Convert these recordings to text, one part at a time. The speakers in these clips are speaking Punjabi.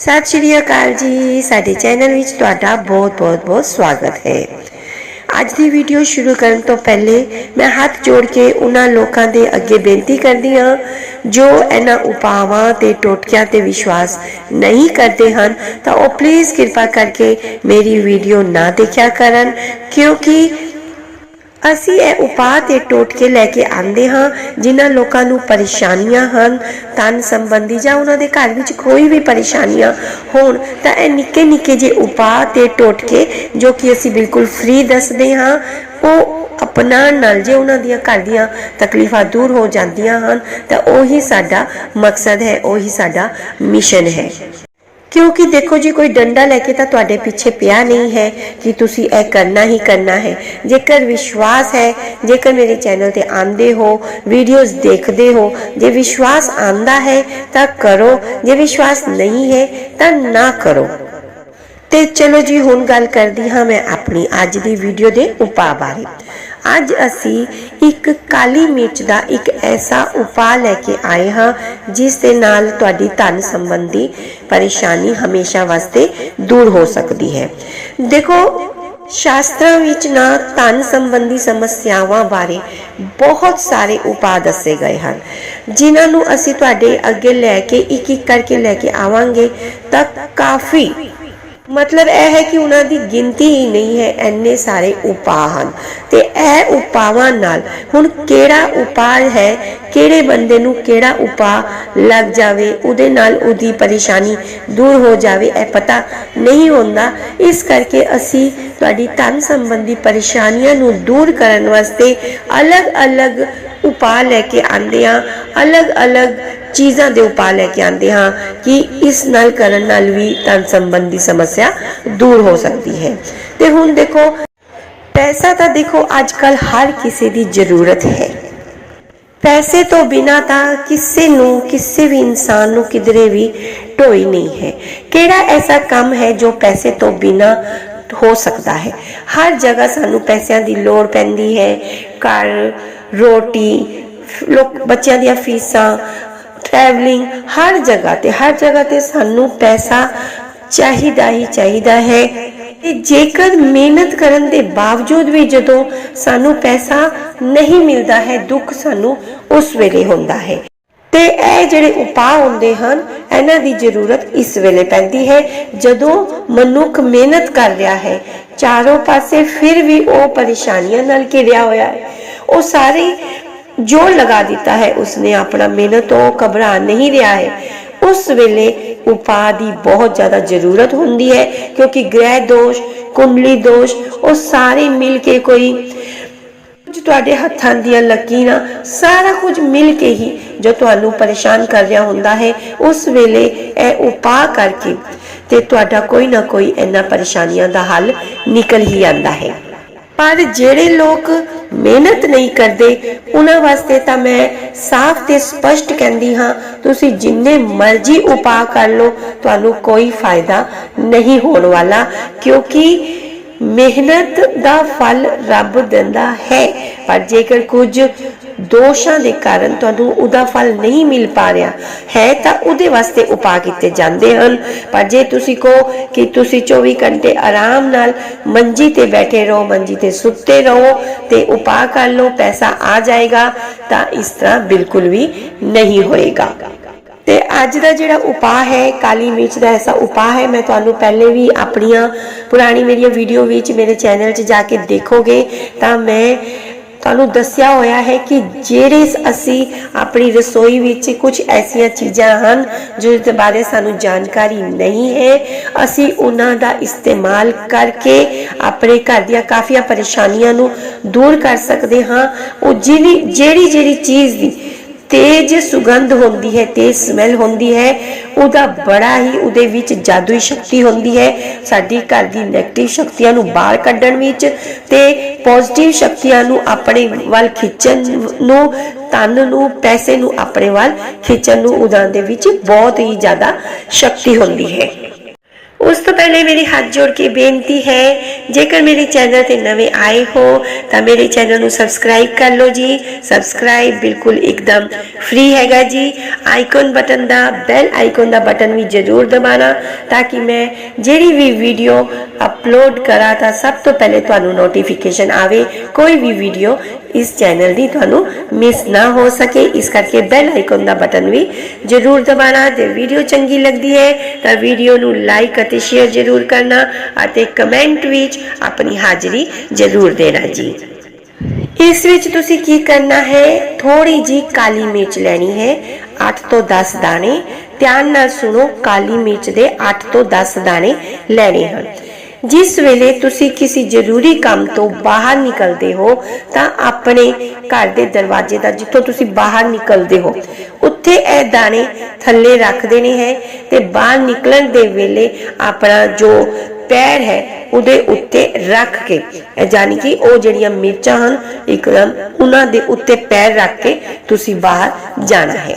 ਸਤਿ ਸ਼੍ਰੀ ਅਕਾਲ ਜੀ। ਸਾਡੇ ਚੈਨਲ ਵਿੱਚ ਤੁਹਾਡਾ ਬਹੁਤ-ਬਹੁਤ ਬਹੁਤ ਸਵਾਗਤ ਹੈ। ਅੱਜ ਦੀ ਵੀਡੀਓ ਸ਼ੁਰੂ ਕਰਨ ਤੋਂ ਪਹਿਲੇ ਮੈਂ ਹੱਥ ਜੋੜ ਕੇ ਉਹਨਾਂ ਲੋਕਾਂ ਦੇ ਅੱਗੇ ਬੇਨਤੀ ਕਰਦੀ ਹਾਂ ਜੋ ਇਹਨਾਂ ਉਪਾਵਾਂ ਤੇ ਟੋਟਕਿਆਂ ਤੇ ਵਿਸ਼ਵਾਸ ਨਹੀਂ ਕਰਦੇ ਹਨ ਤਾਂ ਉਹ ਪਲੀਜ਼ ਕਿਰਪਾ ਕਰਕੇ ਮੇਰੀ ਵੀਡੀਓ ਨਾ ਦੇਖਿਆ ਕਰਨ ਕਿਉਂਕਿ ਅਸੀਂ ਇਹ ਉਪਾਅ ਤੇ ਟੋਟਕੇ ਲੈ ਕੇ ਆਂਦੇ ਹਾਂ, ਜਿਨ੍ਹਾਂ ਲੋਕਾਂ ਨੂੰ ਪਰੇਸ਼ਾਨੀਆਂ ਹਨ ਤਨ ਸੰਬੰਧੀ ਜਾਂ ਉਹਨਾਂ ਦੇ ਘਰ ਵਿੱਚ ਕੋਈ ਵੀ ਪਰੇਸ਼ਾਨੀਆਂ ਹੋਣ, ਤਾਂ ਇਹ ਨਿੱਕੇ ਨਿੱਕੇ ਜਿਹੇ ਉਪਾਅ ਤੇ ਟੋਟਕੇ ਜੋ ਕਿ ਅਸੀਂ ਬਿਲਕੁਲ ਫ੍ਰੀ ਦੱਸਦੇ ਹਾਂ, ਉਹ ਅਪਣਾਉਣ ਨਾਲ ਜੇ ਉਹਨਾਂ ਦੀਆਂ ਘਰ ਦੀਆਂ ਤਕਲੀਫਾਂ ਦੂਰ ਹੋ ਜਾਂਦੀਆਂ ਹਨ, ਤਾਂ ਉਹੀ ਸਾਡਾ ਮਕਸਦ ਹੈ, ਉਹੀ ਸਾਡਾ ਮਿਸ਼ਨ ਹੈ। ਕਿਉਂਕਿ ਦੇਖੋ ਜੀ ਕੋਈ ਡੰਡਾ ਲੈ ਕੇ ਤਾਂ ਤੁਹਾਡੇ ਪਿੱਛੇ ਪਿਆ ਨਹੀਂ ਹੈ ਕਿ ਤੁਸੀਂ ਇਹ ਕਰਨਾ ਹੀ ਕਰਨਾ ਹੈ। ਜੇਕਰ ਵਿਸ਼ਵਾਸ ਹੈ, ਜੇਕਰ ਮੇਰੇ ਚੈਨਲ ਤੇ ਆਂਦੇ ਹੋ ਵੀਡੀਓਜ਼ ਦੇਖਦੇ ਹੋ, ਜੇ ਵਿਸ਼ਵਾਸ ਆਂਦਾ ਹੈ ਤਾਂ ਕਰੋ, ਜੇ ਵਿਸ਼ਵਾਸ ਨਹੀਂ ਹੈ ਤਾਂ ਨਾ ਕਰੋ। ਤੇ ਚਲੋ ਜੀ, ਹੁਣ ਗੱਲ ਕਰਦੀ ਹਾਂ ਮੈਂ ਆਪਣੀ ਅੱਜ ਦੀ ਵੀਡੀਓ ਦੇ ਉਪਾਅ ਬਾਰੇ। ਅੱਜ ਅਸੀਂ ਇੱਕ ਕਾਲੀ ਮਿਰਚ ਦਾ ਇੱਕ ਐਸਾ ਉਪਾਅ ਲੈ ਕੇ ਆਏ ਹਾਂ, ਜਿਸ ਦੇ ਨਾਲ ਤੁਹਾਡੀ ਧਨ ਸੰਬੰਧੀ ਪਰੇਸ਼ਾਨੀ ਹਮੇਸ਼ਾ ਵਾਸਤੇ ਦੂਰ ਹੋ ਸਕਦੀ ਹੈ। ਦੇਖੋ, ਸ਼ਾਸਤਰਾਂ ਵਿੱਚ ਨਾ ਧਨ ਸੰਬੰਧੀ ਸਮੱਸਿਆਵਾਂ ਬਾਰੇ ਬਹੁਤ ਸਾਰੇ ਉਪਾਅ ਦੱਸੇ ਗਏ ਹਨ। ਜਿਨ੍ਹਾਂ ਨੂੰ ਅਸੀਂ ਤੁਹਾਡੇ ਅੱਗੇ ਲੈ ਕੇ ਇੱਕ ਇੱਕ ਕਰਕੇ ਲੈ ਕੇ ਆਵਾਂਗੇ, ਤਾਂ ਕਾਫੀ ਮਤਲਬ ਇਹ ਹੈ ਕਿ ਉਹਨਾਂ ਦੀ ਗਿਣਤੀ ਹੀ ਨਹੀਂ ਹੈ ਐਨੇ ਸਾਰੇ ਉਪਾਅ ਹਨ। ਤੇ ਇਹ ਉਪਾਵਾਂ ਨਾਲ ਹੁਣ ਕਿਹੜਾ ਉਪਾਅ ਹੈ, ਕਿਹੜੇ ਬੰਦੇ ਨੂੰ ਕਿਹੜਾ ਉਪਾਅ ਲੱਗ ਜਾਵੇ, ਉਹਦੇ ਨਾਲ ਉਹਦੀ ਪਰੇਸ਼ਾਨੀ ਦੂਰ ਹੋ ਜਾਵੇ, ਇਹ ਪਤਾ ਨਹੀਂ ਹੁੰਦਾ। ਇਸ ਕਰਕੇ ਅਸੀਂ ਤੁਹਾਡੀ ਧਨ ਸੰਬੰਧੀ ਪਰੇਸ਼ਾਨੀਆਂ ਨੂੰ ਦੂਰ ਕਰਨ ਵਾਸਤੇ ਅਲੱਗ-ਅਲੱਗ ਉਪਾਅ ਲੈ ਕੇ ਆਂਦੇ ਹਾਂ ਅਲੱਗ-ਅਲੱਗ ਚੀਜ਼ਾਂ ਦੇ ਉਪਾਅ ਲੈ ਕੇ ਆਂਦੇ ਹਾਂ ਕਿ ਇਸ ਨਾਲ ਕਰਨ ਨਾਲ ਵੀ ਤਨ ਸੰਬੰਧੀ ਸਮੱਸਿਆ ਦੂਰ ਹੋ ਸਕਦੀ ਹੈ। ਤੇ ਹੁਣ ਦੇਖੋ, ਪੈਸਾ ਤਾਂ ਦੇਖੋ ਅੱਜ ਕੱਲ ਹਰ ਕਿਸੇ ਦੀ ਜ਼ਰੂਰਤ ਹੈ। ਪੈਸੇ ਤੋਂ ਬਿਨਾ ਤਾਂ ਕਿਸੇ ਨੂੰ, ਕਿਸੇ ਵੀ ਇਨਸਾਨ ਨੂੰ ਕਿਧਰੇ ਵੀ ਢੋਈ ਨਹੀਂ ਹੈ। ਕਿਹੜਾ ਐਸਾ ਕੰਮ ਹੈ ਜੋ ਪੈਸੇ ਤੋਂ ਬਿਨਾ ਹੋ ਸਕਦਾ ਹੈ? ਹਰ ਜਗ੍ਹਾ ਸਾਨੂੰ ਪੈਸਿਆਂ ਦੀ ਲੋੜ ਪੈਂਦੀ ਹੈ। ਘਰ ਰੋਟੀ, ਲੋਕ, ਬੱਚਿਆਂ ਦੀਆਂ ਫੀਸਾਂ ਟਰੈਵਲਿੰਗ ਹਰ ਜਗ੍ਹਾ ਤੇ, ਹਰ ਜਗ੍ਹਾ ਤੇ ਸਾਨੂੰ ਪੈਸਾ ਚਾਹੀਦਾ ਹੀ ਚਾਹੀਦਾ ਹੈ। ਤੇ ਜੇਕਰ ਮਿਹਨਤ ਕਰਨ ਦੇ ਬਾਵਜੂਦ ਵੀ ਜਦੋਂ ਸਾਨੂੰ ਪੈਸਾ ਨਹੀਂ ਮਿਲਦਾ ਹੈ, ਦੁੱਖ ਸਾਨੂੰ ਉਸ ਵੇਲੇ ਹੁੰਦਾ ਹੈ। ਤੇ ਇਹ ਜਿਹੜੇ ਉਪਾਅ ਹੁੰਦੇ ਹਨ, ਇਹਨਾਂ ਦੀ ਜ਼ਰੂਰਤ ਇਸ ਵੇਲੇ ਪੈਂਦੀ ਹੈ। ਜਦੋਂ ਮਨੁੱਖ ਮਿਹਨਤ ਕਰ ਰਿਹਾ ਹੈ, ਚਾਰੋਂ ਪਾਸੇ ਫਿਰ ਵੀ ਉਹ ਪਰੇਸ਼ਾਨੀਆਂ ਨਾਲ ਘਿਰਿਆ ਹੋਇਆ ਹੈ। ਉਹ ਸਾਰੇ ਜੋ ਲਗਾ ਦਿੱਤਾ ਹੈ, ਉਸਨੇ ਆਪਣਾ ਮਿਹਨਤ ਤੋਂ ਘਬਰਾ ਨਹੀਂ ਰਿਹਾ ਹੈ। ਉਸ ਵੇਲੇ ਉਪਾਅ ਦੀ ਬਹੁਤ ਜ਼ਿਆਦਾ ਜ਼ਰੂਰਤ ਹੁੰਦੀ ਹੈ, ਕਿਉਂਕਿ ਗ੍ਰਹਿ ਦੋਸ਼, ਕੁੰਡਲੀ ਦੋਸ਼, ਉਹ ਸਾਰੇ ਮਿਲ ਕੇ ਕੋਈ ਕੁਝ ਤੁਹਾਡੇ ਹੱਥਾਂ ਦੀਆਂ ਲਕੀਰਾਂ ਸਾਰਾ ਕੁਝ ਮਿਲ ਕੇ ਹੀ ਜੋ ਤੁਹਾਨੂੰ ਪਰੇਸ਼ਾਨ ਕਰ ਰਿਹਾ ਹੁੰਦਾ ਹੈ, ਉਸ ਵੇਲੇ ਇਹ ਉਪਾਅ ਕਰਕੇ ਤੇ ਤੁਹਾਡਾ ਕੋਈ ਨਾ ਕੋਈ ਇਹਨਾਂ ਪਰੇਸ਼ਾਨੀਆਂ ਦਾ ਹੱਲ ਨਿਕਲ ਹੀ ਆਂਦਾ ਹੈ। ਪਰ ਜਿਹੜੇ ਲੋਕ ਮਿਹਨਤ ਨਹੀਂ ਕਰਦੇ, ਉਹਨਾਂ ਵਾਸਤੇ ਤਾਂ ਮੈਂ ਸਾਫ਼ ਤੇ ਸਪਸ਼ਟ ਕਹਿੰਦੀ ਹਾਂ, ਤੁਸੀਂ ਜਿੰਨੇ ਮਰਜ਼ੀ ਉਪਾਅ ਕਰ ਲਓ, ਤੁਹਾਨੂੰ ਕੋਈ ਫਾਇਦਾ ਨਹੀਂ ਹੋਣ ਵਾਲਾ, ਕਿਉਂਕਿ ਮਿਹਨਤ ਦਾ ਫਲ ਰੱਬ ਦਿੰਦਾ ਹੈ, ਪਰ ਜੇਕਰ ਕੁਝ ਦੋਸ਼ਾਂ ਦੇ ਕਾਰਨ ਤੁਹਾਨੂੰ ਉਹਦਾ ਫਲ ਨਹੀਂ ਮਿਲ ਪਾ ਰਿਹਾ ਹੈ, ਤਾਂ ਉਹਦੇ ਵਾਸਤੇ ਉਪਾਅ ਕੀਤੇ ਜਾਂਦੇ ਹਨ। ਪਰ ਜੇ ਤੁਸੀਂ ਕਹੋ ਕਿ ਤੁਸੀਂ 24 ਘੰਟੇ ਆਰਾਮ ਨਾਲ ਮੰਜੀ ਤੇ ਬੈਠੇ ਰਹੋ, ਮੰਜੀ ਤੇ ਸੁੱਤੇ ਰਹੋ ਤੇ ਉਪਾਅ ਕਰ ਲਓ, ਪੈਸਾ ਆ ਜਾਏਗਾ, ਤਾਂ ਇਸ ਤਰ੍ਹਾਂ ਬਿਲਕੁਲ ਵੀ ਨਹੀਂ ਹੋਏਗਾ। ਤੇ ਅੱਜ ਦਾ ਜਿਹੜਾ ਉਪਾਅ ਹੈ, ਕਾਲੀ ਮਿਰਚ ਦਾ ਐਸਾ ਉਪਾਅ ਹੈ, ਮੈਂ ਤੁਹਾਨੂੰ ਪਹਿਲੇ ਵੀ ਆਪਣੀਆਂ ਪੁਰਾਣੀ ਮੇਰੀਆਂ ਵੀਡੀਓ ਵਿੱਚ ਮੇਰੇ ਚੈਨਲ 'ਚ ਜਾ ਕੇ ਦੇਖੋਗੇ, ਤਾਂ ਮੈਂ ਤੁਹਾਨੂੰ ਦੱਸਿਆ ਹੋਇਆ ਹੈ ਕਿ ਜਿਹੜੇ ਅਸੀਂ ਆਪਣੀ ਰਸੋਈ ਵਿੱਚ ਕੁਝ ਐਸੀਆਂ ਚੀਜ਼ਾਂ ਹਨ ਜਿਸ ਦੇ ਬਾਰੇ ਸਾਨੂੰ ਜਾਣਕਾਰੀ ਨਹੀਂ ਹੈ, ਅਸੀਂ ਉਹਨਾਂ ਦਾ ਇਸਤੇਮਾਲ ਕਰਕੇ ਆਪਣੇ ਘਰ ਦੀਆਂ ਕਾਫੀਆਂ ਪਰੇਸ਼ਾਨੀਆਂ ਨੂੰ ਦੂਰ ਕਰ ਸਕਦੇ ਹਾਂ, ਉਹ ਜਿਹੜੀ ਜਿਹੜੀ ਜਿਹੜੀ ਚੀਜ਼ ਦੀ ਤੇਜ ਸੁਗੰਧ ਹੁੰਦੀ ਹੈ, ਤੇਜ ਸਮੈਲ ਹੁੰਦੀ ਹੈ, ਉਹਦਾ ਬੜਾ ਹੀ ਉਹਦੇ ਵਿੱਚ ਜਾਦੂਈ ਸ਼ਕਤੀ ਹੁੰਦੀ ਹੈ। ਸਾਡੀ ਘਰ ਦੀ 네ਗੇਟਿਵ ਸ਼ਕਤੀਆਂ ਨੂੰ ਬਾਹਰ ਕੱਢਣ ਵਿੱਚ ਤੇ ਪੋਜ਼ਿਟਿਵ ਸ਼ਕਤੀਆਂ ਨੂੰ ਆਪਣੇ ਵੱਲ ਖਿੱਚਣ ਨੂੰ, ਤਨ ਨੂੰ, ਪੈਸੇ ਨੂੰ ਆਪਣੇ ਵੱਲ ਖਿੱਚਣ ਨੂੰ ਉਹਦਾਂ ਦੇ ਵਿੱਚ ਬਹੁਤ ਹੀ ਜ਼ਿਆਦਾ ਸ਼ਕਤੀ ਹੁੰਦੀ ਹੈ। ਉਸ ਤੋਂ ਪਹਿਲੇ ਮੇਰੀ ਹੱਥ ਜੋੜ ਕੇ ਬੇਨਤੀ ਹੈ, ਜੇਕਰ ਮੇਰੇ ਚੈਨਲ ਤੇ ਨਵੇਂ ਆਏ ਹੋ, ਤਾਂ ਮੇਰੇ ਚੈਨਲ ਨੂੰ ਸਬਸਕ੍ਰਾਈਬ ਕਰ ਲਓ ਜੀ। ਸਬਸਕ੍ਰਾਈਬ ਬਿਲਕੁਲ ਇੱਕਦਮ ਫ੍ਰੀ ਹੈਗਾ ਜੀ। ਆਈਕਨ ਬਟਨ ਦਾ ਬੈਲ ਆਈਕਨ ਦਾ ਬਟਨ ਵੀ ਜ਼ਰੂਰ ਦਬਾਣਾ, ਤਾਂ ਕਿ ਮੈਂ ਜਿਹੜੀ ਵੀ ਵੀਡੀਓ ਅਪਲੋਡ ਕਰਾਂ, ਤਾਂ ਸਭ ਤੋਂ ਪਹਿਲੇ ਤੁਹਾਨੂੰ ਨੋਟੀਫਿਕੇਸ਼ਨ ਆਵੇ। ਕੋਈ ਵੀ ਵੀਡੀਓ ਇਸ ਚੈਨਲ ਦੀ ਤੁਹਾਨੂੰ ਮਿਸ ਨਾ ਹੋ ਸਕੇ। ਇਸ ਕਰਕੇ ਬੈਲ ਆਈਕਨ ਦਾ ਬਟਨ ਵੀ ਜ਼ਰੂਰ ਦਬਾਣਾ। ਜੇ ਵੀਡੀਓ ਚੰਗੀ ਲੱਗਦੀ ਹੈ, ਤਾਂ ਵੀਡੀਓ ਨੂੰ ਲਾਈਕ ਅਤੇ ਸ਼ੇਅਰ ਜ਼ਰੂਰ ਕਰਨਾ ਅਤੇ ਕਮੈਂਟ ਵਿੱਚ ਆਪਣੀ ਹਾਜ਼ਰੀ ਜ਼ਰੂਰ ਦੇਣਾ ਜੀ। ਇਸ ਵਿੱਚ ਤੁਸੀਂ ਕੀ ਕਰਨਾ ਹੈ? ਥੋੜੀ ਜੀ ਕਾਲੀ ਮਿਰਚ ਲੈਣੀ ਹੈ 8 ਤੋਂ 10 ਦਾਣੇ। ਧਿਆਨ ਨਾਲ ਸੁਣੋ, ਕਾਲੀ ਮਿਰਚ ਦੇ 8 ਤੋਂ 10 ਦਾਣੇ ਲੈਣੇ ਹਨ। ਜਿਸ ਵੇਲੇ ਤੁਸੀਂ ਕਿਸੇ ਜ਼ਰੂਰੀ ਕੰਮ ਤੋਂ ਬਾਹਰ ਨਿਕਲਦੇ ਹੋ, ਤਾਂ ਆਪਣੇ ਘਰ ਦੇ ਦਰਵਾਜ਼ੇ ਦਾ ਜਿੱਥੋਂ ਤੁਸੀਂ ਬਾਹਰ ਨਿਕਲਦੇ ਹੋ, ਉੱਥੇ ਇਹ ਦਾਣੇ ਥੱਲੇ ਰੱਖ ਦੇਣੇ ਹੈ ਤੇ ਬਾਹਰ ਨਿਕਲਣ ਦੇ ਵੇਲੇ ਆਪਣਾ ਜੋ ਪੈਰ ਹੈ, ਉਹਦੇ ਉੱਤੇ ਰੱਖ ਕੇ, ਇਹ ਕਿ ਉਹ ਜਿਹੜੀਆਂ ਮਿਰਚਾਂ ਹਨ ਇੱਕਦਮ ਉਹਨਾਂ ਦੇ ਉੱਤੇ ਪੈਰ ਰੱਖ ਕੇ ਤੁਸੀਂ ਬਾਹਰ ਜਾਣਾ ਹੈ।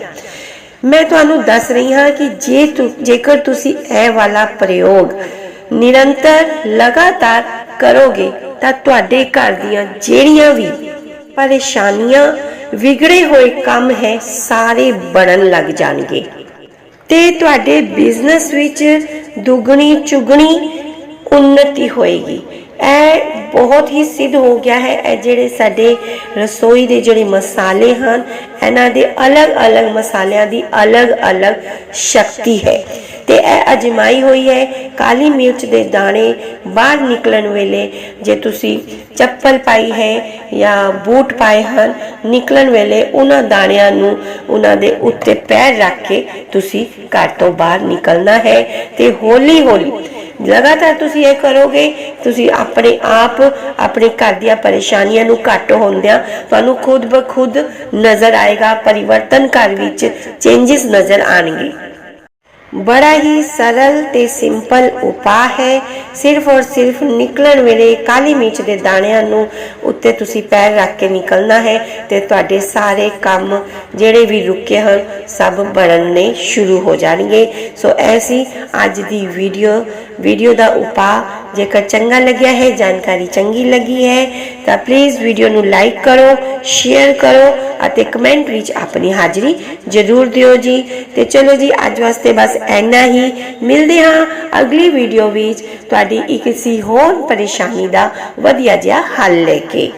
ਮੈਂ ਤੁਹਾਨੂੰ ਦੱਸ ਰਹੀ ਹਾਂ ਕਿ ਜੇ ਜੇਕਰ ਤੁਸੀਂ ਇਹ ਵਾਲਾ ਪ੍ਰਯੋਗ ਨਿਰੰਤਰ ਲਗਾਤਾਰ ਕਰੋਗੇ, ਤਾਂ ਤੁਹਾਡੇ ਘਰ ਦੀਆਂ ਜਿਹੜੀਆਂ ਵੀ ਪਰੇਸ਼ਾਨੀਆਂ, ਵਿਗੜੇ ਹੋਏ ਕੰਮ ਹੈ, ਸਾਰੇ ਬਣਨ ਲੱਗ ਜਾਣਗੇ। ਤੇ ਤੁਹਾਡੇ ਬਿਜ਼ਨਸ ਵਿੱਚ ਦੁੱਗਣੀ, ਚੁਗਣੀ ਉન્નਤੀ ਹੋਏਗੀ। ਇਹ ਬਹੁਤ ਹੀ ਸਿੱਧ ਹੋ ਗਿਆ ਹੈ, ਇਹ ਜਿਹੜੇ ਸਾਡੇ ਰਸੋਈ ਦੇ ਜਿਹੜੇ ਮਸਾਲੇ ਹਨ, ਇਹਨਾਂ ਦੇ ਅਲੱਗ-ਅਲੱਗ ਮਸਾਲਿਆਂ ਦੀ ਅਲੱਗ-ਅਲੱਗ ਸ਼ਕਤੀ ਹੈ। ਤੇ ਇਹ ਅਜਮਾਈ ਹੋਈ ਹੈ। ਕਾਲੀ ਮਿਰਚ ਦੇ ਦਾਣੇ ਬਾਹਰ ਨਿਕਲਣ ਵੇਲੇ ਜੇ ਤੁਸੀਂ ਚੱਪਲ ਪਾਈ ਹੈ ਜਾਂ ਬੂਟ ਪਾਏ ਹਨ, ਨਿਕਲਣ ਵੇਲੇ ਉਹਨਾਂ ਦਾਣਿਆਂ ਨੂੰ ਉਹਨਾਂ ਦੇ ਉੱਤੇ ਪੈਰ ਰੱਖ ਕੇ ਤੁਸੀਂ ਘਰ ਤੋਂ ਬਾਹਰ ਨਿਕਲਣਾ ਹੈ ਤੇ ਹੌਲੀ ਹੌਲੀ ਲਗਾਤਾਰ ਤੁਸੀਂ ਇਹ ਕਰੋਗੇ, ਤੁਸੀਂ ਆਪਣੇ ਆਪ, ਆਪਣੇ ਘਰ ਦੀਆਂ ਪਰੇਸ਼ਾਨੀਆਂ ਨੂੰ ਘੱਟ ਹੁੰਦਿਆਂ ਤੁਹਾਨੂੰ ਖੁਦ ਬਖੁਦ ਨਜ਼ਰ ਆਏਗਾ, ਪਰਿਵਰਤਨ ਘਰ ਵਿੱਚ ਚੇਂਜਸ ਨਜ਼ਰ ਆਣਗੇ ਬੜਾ ਹੀ ਸਰਲ ਤੇ ਸਿੰਪਲ ਉਪਾਅ ਹੈ ਸਿਰਫ ਔਰ ਸਿਰਫ ਨਿਕਲਣ ਵੇਲੇ ਕਾਲੀ ਮਿਰਚ ਦੇ ਦਾਣਿਆਂ ਨੂੰ ਉੱਤੇ ਤੁਸੀਂ ਪੈਰ ਰੱਖ ਕੇ ਨਿਕਲਣਾ ਹੈ ਤੇ ਤੁਹਾਡੇ ਸਾਰੇ ਕੰਮ ਜਿਹੜੇ ਵੀ ਰੁਕੇ ਹਨ ਸਭ ਬਣਨੇ ਸ਼ੁਰੂ ਹੋ ਜਾਣਗੇ ਸੋ ਐਸੀ ਅੱਜ ਦੀ ਵੀਡੀਓ ਵੀਡੀਓ ਦਾ ਉਪਾਅ ਜੇਕਰ ਚੰਗਾ ਲੱਗਿਆ ਹੈ ਜਾਣਕਾਰੀ ਚੰਗੀ ਲੱਗੀ ਹੈ ਤਾਂ ਪਲੀਜ਼ ਵੀਡੀਓ ਨੂੰ ਲਾਈਕ ਕਰੋ ਸ਼ੇਅਰ ਕਰੋ ਅਤੇ ਕਮੈਂਟ ਵਿੱਚ ਆਪਣੀ ਹਾਜ਼ਰੀ ਜ਼ਰੂਰ ਦਿਓ ਜੀ। ਤੇ ਚਲੋ ਜੀ, ਅੱਜ ਵਾਸਤੇ ਬਸ ਇੰਨਾ ਹੀ। ਮਿਲਦੇ ਹਾਂ ਅਗਲੀ ਵੀਡੀਓ ਵਿੱਚ। ਤੁਹਾਡੀ ਇੱਕ ਸੀ ਹੋਰ ਪਰੇਸ਼ਾਨੀ ਦਾ ਵਧੀਆ ਜਿਹਾ ਹੱਲ ਲੈ ਕੇ।